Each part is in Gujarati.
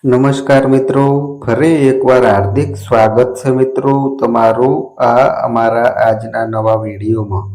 નમસ્કાર મિત્રો, ફરી એકવાર હાર્દિક સ્વાગત છે મિત્રો તમારું આ અમારા આજના નવા વિડીયોમાં.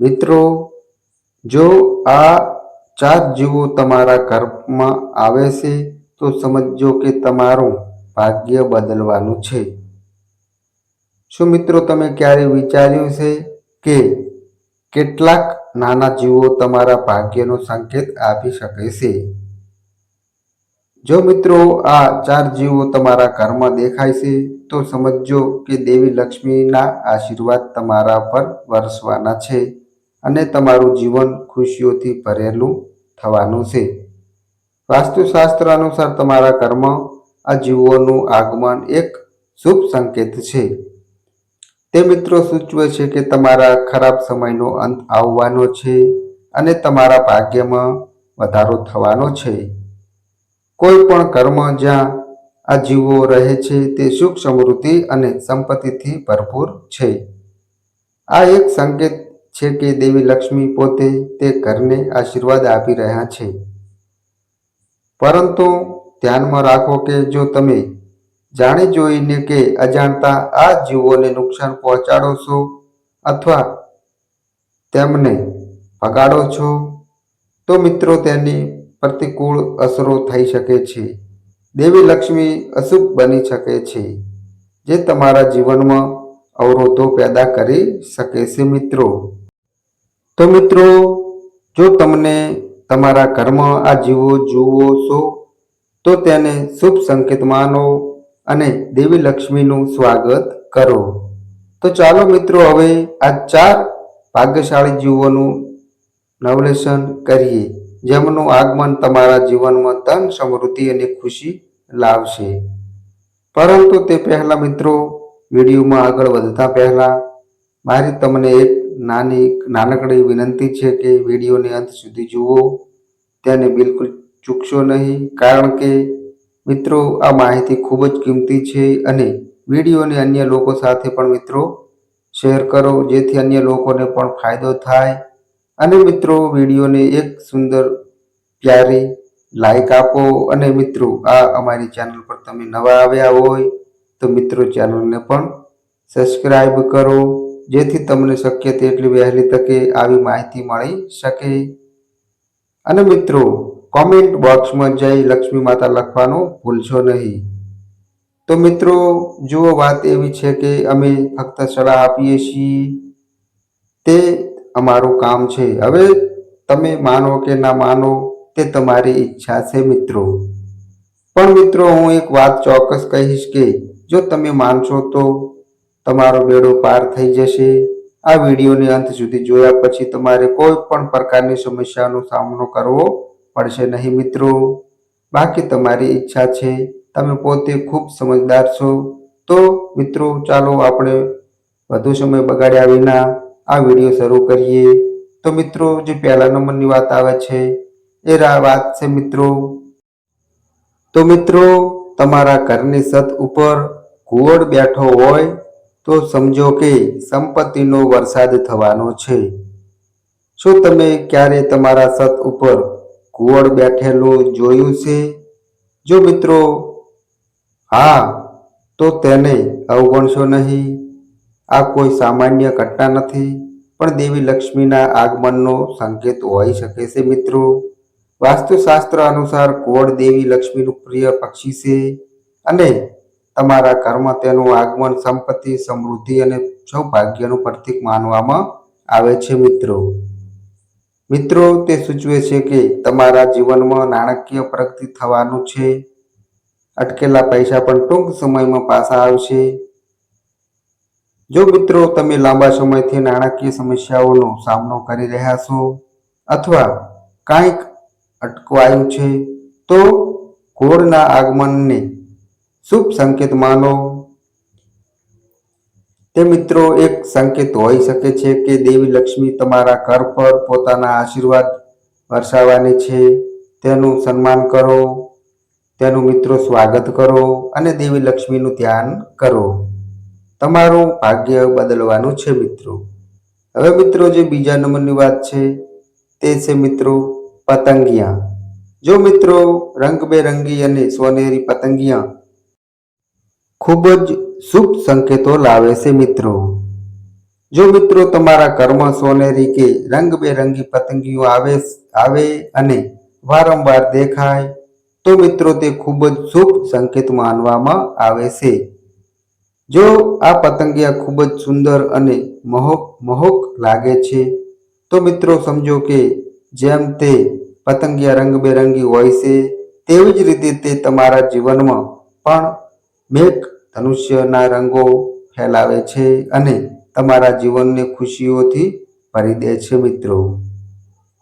મિત્રો, જો આ ચાર જીવો તમારા ઘરમાં આવે છે, તો સમજો કે તમારું ભાગ્ય બદલવાનું છે. શું મિત્રો તમે ક્યારે વિચાર્યું છે કે કેટલાક નાના જીવો તમારા ભાગ્યનો સંકેત આપી શકે છે? જો મિત્રો આ ચાર જીવો તમારા ઘરમાં દેખાય છે, તો સમજો કે દેવી લક્ષ્મીના આશીર્વાદ તમારા પર વરસવાના છે અને તમારું જીવન ખુશીઓથી ભરેલું થવાનું છે. વાસ્તુશાસ્ત્ર અનુસાર તમારા કર્મ આ જીવોનું આગમન એક શુભ સંકેત છે. તે મિત્રો સૂચવે છે કે તમારા ખરાબ સમયનો અંત આવવાનો છે અને તમારા ભાગ્યમાં વધારો થવાનો છે. કોઈ પણ કર્મ જ્યાં આ જીવો રહે છે તે સુખ સમૃદ્ધિ અને સંપત્તિથી ભરપૂર છે. આ એક સંકેત છે કે દેવી લક્ષ્મી પોતે તે ઘરને આશીર્વાદ આપી રહ્યા છે. પરંતુ ધ્યાનમાં રાખો કે જો તમે જાણી જોઈને કે અજાણતા આ જીવોને નુકસાન પહોંચાડો છો અથવા તેમને ભગાડો છો, તો મિત્રો તેની પ્રતિકૂળ અસરો થઈ શકે છે. દેવી લક્ષ્મી અશુભ બની શકે છે, જે તમારા જીવનમાં અવરોધો પેદા કરી શકે છે મિત્રો. તો મિત્રો, જો તમને તમારા ઘરમાં આ જીવો જુઓ છો, તો તેને શુભ સંકેત માનો અને દેવી લક્ષ્મીનું સ્વાગત કરો. તો ચાલો મિત્રો, હવે આ ચાર ભાગ્યશાળી જીવોનું નવલેશન કરીએ. જેમનું આગમન તમારા જીવનમાં ધન, સમૃદ્ધિ અને ખુશી લાવશે. પરંતુ તે પહેલા મિત્રો, વિડીયોમાં આગળ વધતા પહેલા, મારી તમને એક નાની, નાનકડી વિનંતી છે કે વિડીયોને અંત સુધી જુઓ. તેને બિલકુલ ચૂકશો નહીં, કારણ કે મિત્રો, આ માહિતી ખૂબ જ કિંમતી છે અને વિડીયોને અન્ય લોકો સાથે પણ મિત્રો, શેર કરો, જેથી અન્ય લોકોને પણ ફાયદો થાય. અને મિત્રો, વિડીયોને એક સુંદર, પ્યારી લાઈક આપો અને મિત્રો, આ અમારી ચેનલ પર તમે નવા આવ્યા હોય, તો મિત્રો ચેનલને પણ સબસ્ક્રાઈબ કરો, જેથી તમને શક્ય તેટલી વહેલી તકે આવી માહિતી મળી શકે. અને મિત્રો કોમેન્ટ બોક્સમાં જઈ લક્ષ્મી માતા લખવાનું ભૂલશો નહીં. તો મિત્રો, જુઓ વાત એવી છે કે અમે ફક્ત સલાહ આપીએ છીએ, તે અમારું કામ છે. હવે તમે માનો કે ના માનો તે તમારી ઈચ્છા છે મિત્રો. પણ મિત્રો, હું એક વાત ચોક્કસ કહીશ કે જો તમે માનશો તો તમારો બેડો પાર થઈ જશે. આ વિડીયોને અંત સુધી જોયા પછી તમારે કોઈ પણ પ્રકારની સમસ્યાનો સામનો કરવો પડશે નહીં મિત્રો. બાકી તમારી ઈચ્છા છે, તમે પોતે ખૂબ સમજદાર છો. તો મિત્રો, ચાલો આપણે વધુ સમય બગાડ્યા વિના આ વીડિયો શરૂ કરીએ. તો મિત્રો, જે પહેલા નંબરની વાત આવે છે, એ વાત છે મિત્રો. તો મિત્રો, તમારા ઘરની છત ઉપર ઘુવડ બેઠો હોય, તો સમજો કે સંપત્તિનો વરસાદ થવાનો છે. શું તમે ક્યારે તમારા છત ઉપર ઘુવડ બેઠેલું જોયું છે? જો મિત્રો, હા, તો તેને અવગણશો નહીં. આ કોઈ સામાન્ય ઘટના નથી, પણ દેવી લક્ષ્મીના આગમનનો સંકેત હોઈ શકે છે મિત્રો. વાસ્તુશાસ્ત્ર અનુસાર કોડ દેવી લક્ષ્મીનું પ્રિય પક્ષી છે અને તમારા ઘરમાં તેનું આગમન સંપત્તિ, સમૃદ્ધિ અને સૌભાગ્યનું પ્રતીક માનવામાં આવે છે મિત્રો. મિત્રો, તે સૂચવે છે કે તમારા જીવનમાં નાણાકીય પ્રગતિ થવાનું છે. અટકેલા પૈસા પણ ટૂંક સમયમાં પાછા આવશે. જો મિત્રો તમે લાંબા સમયથી નાણાકીય સમસ્યાઓનો સામનો કરી રહ્યા છો અથવા કાંઈક અટકવાયું છે, તો ઘોડના આગમનને શુભ સંકેત માનો. તે મિત્રો એક સંકેત હોઈ શકે છે કે દેવી લક્ષ્મી તમારા ઘર પર પોતાના આશીર્વાદ વરસાવવાની છે, તેનું સન્માન કરો, તેનું મિત્રો સ્વાગત કરો અને દેવી લક્ષ્મીનું ધ્યાન કરો. તમારું ભાગ્ય બદલવાનું છે મિત્રો. હવે મિત્રો જે બીજા નંબરની વાત છે, તે છે મિત્રો પતંગિયા. જો મિત્રો રંગબેરંગી અને સોનેરી પતંગિયા ખૂબ જ શુભ સંકેતો લાવે છે મિત્રો. જો મિત્રો તમારા ઘરમાં સોનેરી કે રંગબેરંગી પતંગીઓ આવે આવે અને વારંવાર દેખાય, તો મિત્રો તે ખૂબ જ શુભ સંકેત માનવામાં આવે છે. જો આ પતંગિયા ખૂબ જ સુંદર અને મોહક મોહક લાગે છે, તો મિત્રો સમજો કે જેમ તે પતંગિયા રંગબેરંગી હોય છે, તેવી જ રીતે તે તમારા જીવનમાં પણ મેઘ ધનુષ્યના રંગો ફેલાવે છે અને તમારા જીવનને ખુશીઓથી ભરી દે છે મિત્રો.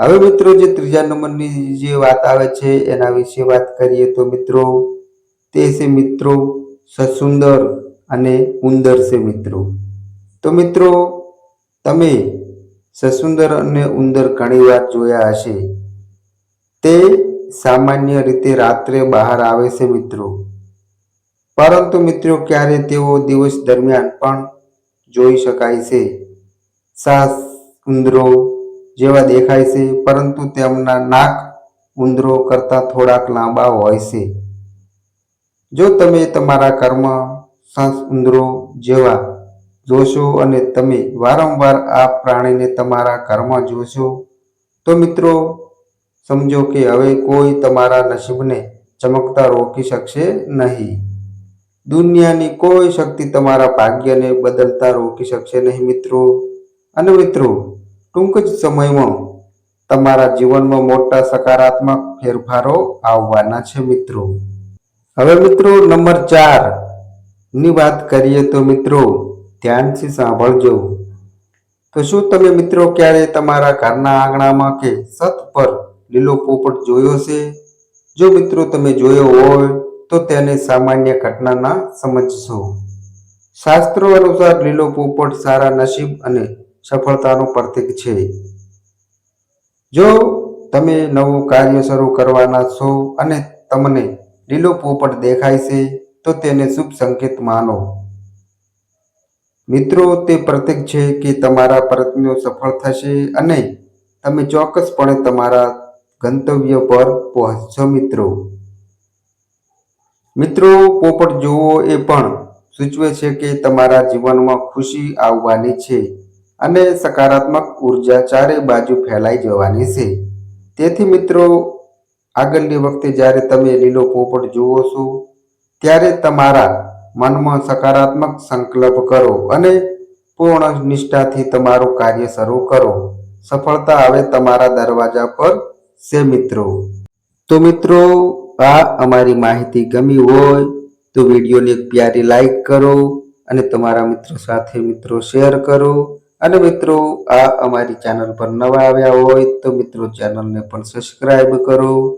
હવે મિત્રો જે ત્રીજા નંબરની જે વાત આવે છે એના વિશે વાત કરીએ તો મિત્રો, તે છે મિત્રો સસુંદર અને ઉંદર છે મિત્રો. તો મિત્રો, તમે સસુંદર અને ઉંદર ઘણીવાર જોયા હશે. તે સામાન્ય રીતે રાત્રે બહાર આવે છે મિત્રો. પરંતુ મિત્રો, ક્યારે તેઓ દિવસ દરમિયાન પણ જોઈ શકાય છે. સાસ ઉંદરો જેવા દેખાય છે, પરંતુ તેમના નાક ઉંદરો કરતાં થોડાક લાંબા હોય છે. જો તમે તમારા ઘરમાં સાસ ઉંદરો જેવા જોશો અને તમે વારંવાર આ પ્રાણીને તમારા ઘરમાં જોશો? તો મિત્રો, સમજો કે હવે કોઈ તમારા નસીબને ચમકતા રોકી શકશે નહીં. દુનિયાની કોઈ શક્તિ તમારા ભાગ્યને બદલતા રોકી શકશે નહીં મિત્રો. અને મિત્રો, ટૂંક જ સમયમાં તમારા જીવનમાં મોટા સકારાત્મક ફેરફારો આવવાના છે મિત્રો. હવે મિત્રો, નંબર ચાર. ની વાત કરીએ તો મિત્રો, ધ્યાનથી સાંભળજો. તો શું તમે મિત્રો ક્યારે તમારા ઘરના આંગણામાં કે છત પર લીલો પોપટ જોયો છે? જો મિત્રો તમે જોયો હોય, તો તેને સામાન્ય ઘટના સમજશો. શાસ્ત્રો અનુસાર લીલો પોપટ સારા નસીબ અને સફળતાનું પ્રતીક છે. જો તમે નવું કાર્ય શરૂ કરવાના છો અને તમને લીલો પોપટ દેખાય છે તો તેને શુભ સંકેત માનો. મિત્રો, તે પ્રતીક છે કે તમારા પ્રયત્નો સફળ થશે અને તમે ચોક્કસપણે તમારા ગંતવ્ય પર પહોંચશો મિત્રો. મિત્રો, પોપટ જોવો એ પણ સૂચવે છે કે તમારા જીવનમાં ખુશી આવવાની છે અને સકારાત્મક ઊર્જા ચારે બાજુ ફેલાઈ જવાની છે. તેથી મિત્રો, આગળની વખતે જ્યારે તમે લીલો પોપટ જુઓ છો ત્યારે તમારા મનમાં સકારાત્મક સંકલ્પ કરો અને પૂર્ણ નિષ્ઠાથી તમારું કાર્ય શરૂ કરો. સફળતા હવે તમારા દરવાજા પર છે, મિત્રો. તો મિત્રો, આ અમારી માહિતી ગમી હોય તો વિડીયોને એક પ્યારી લાઈક કરો અને તમારા મિત્રો સાથે મિત્રો શેર કરો. અને મિત્રો, આ અમારી ચેનલ પર નવા આવ્યા હોય તો મિત્રો ચેનલને પણ સબસ્ક્રાઈબ કરો.